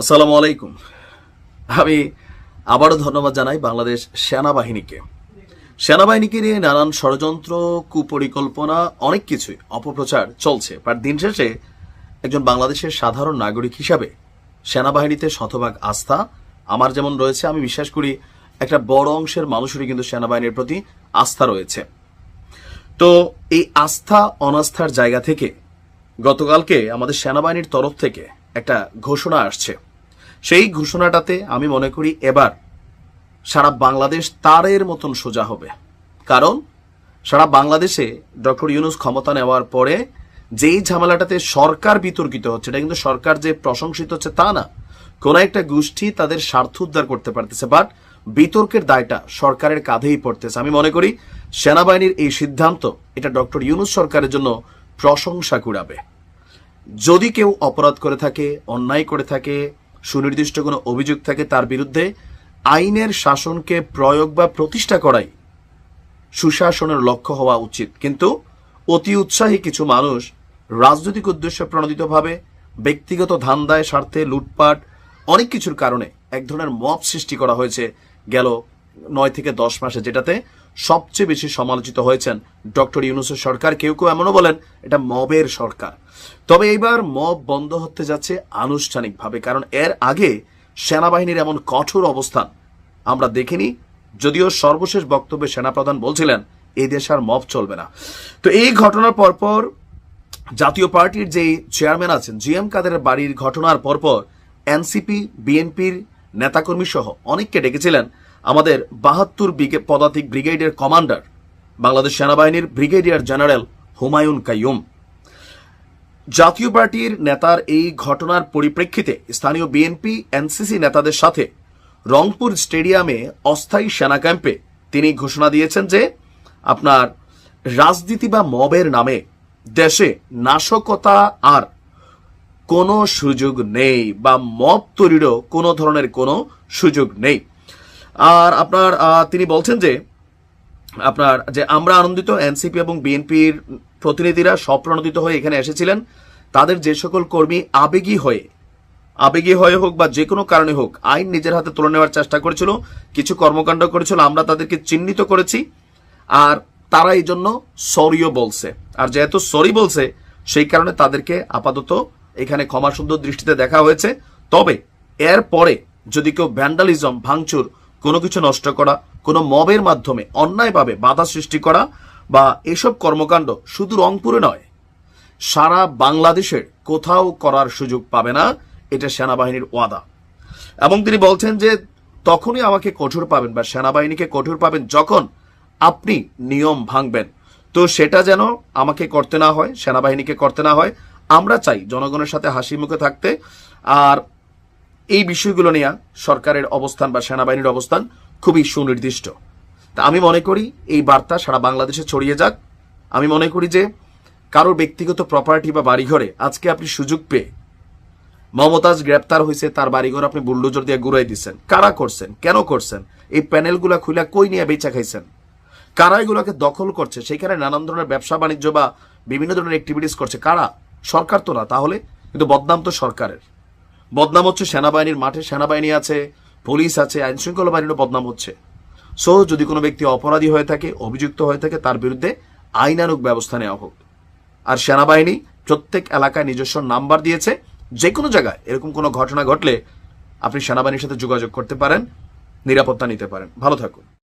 আসসালামু আলাইকুম। আমি আবারও ধন্যবাদ জানাই বাংলাদেশ সেনাবাহিনীকে। সেনাবাহিনীকে নিয়ে নানান ষড়যন্ত্র, কুপরিকল্পনা, অনেক কিছুই অপপ্রচার চলছে। বাট দিন শেষে একজন বাংলাদেশের সাধারণ নাগরিক হিসাবে সেনাবাহিনীতে শতভাগ আস্থা আমার যেমন রয়েছে, আমি বিশ্বাস করি একটা বড় অংশের মানুষেরই কিন্তু সেনাবাহিনীর প্রতি আস্থা রয়েছে। তো এই আস্থা, অনাস্থার জায়গা থেকে গতকালকে আমাদের সেনাবাহিনীর তরফ থেকে একটা ঘোষণা আসছে। সেই ঘোষণাটাতে আমি মনে করি এবার সারা বাংলাদেশ তারের মতন সোজা হবে। কারণ সারা বাংলাদেশে ডক্টর ইউনুস ক্ষমতা নেওয়ার পরে যেই ঝামেলাটাতে সরকার বিতর্কিত হচ্ছে, এটা কিন্তু সরকার যে প্রশংসিত হচ্ছে তা না। কোন একটা গোষ্ঠী তাদের স্বার্থ উদ্ধার করতে পারতেছে, বাট বিতর্কের দায়টা সরকারের কাঁধেই পড়তেছে। আমি মনে করি সেনাবাহিনীর এই সিদ্ধান্ত, এটা ডক্টর ইউনুস সরকারের জন্য প্রশংসা কুড়াবে। যদি কেউ অপরাধ করে থাকে, অন্যায় করে থাকে সুনির্দিষ্ট কোনো অভিযোগ থাকে তার বিরুদ্ধে আইনের শাসনকে প্রয়োগ বা প্রতিষ্ঠা করাই সুশাসনের লক্ষ্য হওয়া উচিত। কিন্তু অতি উৎসাহী কিছু মানুষ রাজনৈতিক উদ্দেশ্যে প্রণোদিতভাবে, ব্যক্তিগত ধান্দায় স্বার্থে লুটপাট, অনেক কিছুর কারণে এক ধরনের মপ সৃষ্টি করা হয়েছে গেল নয় থেকে দশ মাসে, যেটাতে সবচেয়ে বেশি সমালোচিত হয়েছেন ডক্টর ইউনুসের সরকার। কেউ কেউ এমনও বলেন, এটা মবের সরকার। তবে এইবার মব বন্ধ হতে যাচ্ছে আনুষ্ঠানিকভাবে, কারণ এর আগে সেনাবাহিনীর এমন কঠোর অবস্থান আমরা দেখিনি। যদিও সর্বশেষ বক্তব্যে সেনাপ্রধান বলছিলেন এই দেশ আর মব চলবে না। তো এই ঘটনার পরপর জাতীয় পার্টির যে চেয়ারম্যান আছেন জি এম কাদের বাড়ির ঘটনার পরপর এনসিপি, বিএনপির নেতাকর্মী সহ অনেককে ডেকেছিলেন। আমাদের বাহাত্তর পদাতিক ব্রিগেডের কমান্ডার, বাংলাদেশ সেনাবাহিনীর ব্রিগেডিয়ার জেনারেল হুমায়ুন কাইয়ুম। জাতীয় পার্টির নেতার এই ঘটনার পরিপ্রেক্ষিতে স্থানীয় বিএনপি, এনসিসি নেতাদের সাথে রংপুর স্টেডিয়ামে অস্থায়ী সেনা ক্যাম্পে তিনি ঘোষণা দিয়েছেন যে আপনার রাজনীতি বা মবের নামে দেশে নাশকতা আর কোনো সুযোগ নেই বা মব তৈরিরও কোনো ধরনের কোনো সুযোগ নেই। আর আপনার তিনি বলছেন যে, আপনার, যে আমরা আনন্দিত, এনসিপি এবং বিএনপির প্রতিনিধিরা স্বপ্রণোদিত হয়ে এখানে এসেছিলেন। তাদের যে সকল কর্মী আবেগী হয়ে আবেগী হয়ে হোক বা যে কোনো কারণে হোক, আইন নিজের হাতে তুলে নেওয়ার চেষ্টা করেছিল, কিছু কর্মকাণ্ড করেছিল, আমরা তাদেরকে চিহ্নিত করেছি, আর তারা এই জন্য সরিও বলছে। আর যেহেতু সরি বলছে, সেই কারণে তাদেরকে আপাতত এখানে ক্ষমা সুন্দর দৃষ্টিতে দেখা হয়েছে। তবে এর পরে যদি কেউ ভ্যান্ডালিজম, ভাঙচুর কোনো কিছু নষ্ট করা, কোনো মবের মাধ্যমে অন্যায়ভাবে বাধা সৃষ্টি করা বা এসব কর্মকাণ্ড শুধু রংপুরে নয়, সারা বাংলাদেশের কোথাও করার সুযোগ পাবে না, এটা সেনাবাহিনীর ওয়াদা। এবং তিনি বলছেন যে তখনই আমাকে কঠোর পাবেন বা সেনাবাহিনীকে কঠোর পাবেন যখন আপনি নিয়ম ভাঙবেন। তো সেটা যেন আমাকে করতে না হয়, সেনাবাহিনীকে করতে না হয়, আমরা চাই জনগণের সাথে হাসি মুখে থাকতে। আর এই বিষয়গুলো নিয়ে সরকারের অবস্থান বা সেনাবাহিনীর অবস্থান খুবই সুনির্দিষ্ট। তা আমি মনে করি এই বার্তা সারা বাংলাদেশে ছড়িয়ে যাক। আমি মনে করি যে কারোর ব্যক্তিগত প্রপার্টি বা বাড়িঘরে আজকে আপনি সুযোগ পেয়ে মমতাজ গ্রেপ্তার হয়েছে, তার বাড়িঘর আপনি বুল্ডোজর দিয়ে গুড়াই দিচ্ছেন। কারা করছেন? কেন করছেন? এই প্যানেলগুলা খুলে কই নিয়ে বেচা খাইছেন? কারা এগুলোকে দখল করছে? সেখানে নানান ধরনের ব্যবসা বাণিজ্য বা বিভিন্ন ধরনের অ্যাক্টিভিটিস করছে। কারা? সরকার তো না, তাহলে কিন্তু বদনাম তো সরকারের। বদনাম হচ্ছে সেনাবাহিনীর মাঠে সেনাবাহিনী আছে, পুলিশ আছে আইন শৃঙ্খলা বাহিনীরও বদনাম হচ্ছে। সো, যদি কোনো ব্যক্তি অপরাধী হয়ে থাকে, অভিযুক্ত হয়ে থাকে, তার বিরুদ্ধে আইনানুক ব্যবস্থা নেওয়া হোক। আর সেনাবাহিনী প্রত্যেক এলাকায় নিজস্ব নাম্বার দিয়েছে। যে কোনো জায়গায় এরকম কোনো ঘটনা ঘটলে আপনি সেনাবাহিনীর সাথে যোগাযোগ করতে পারেন, নিরাপত্তা নিতে পারেন। ভালো থাকুন।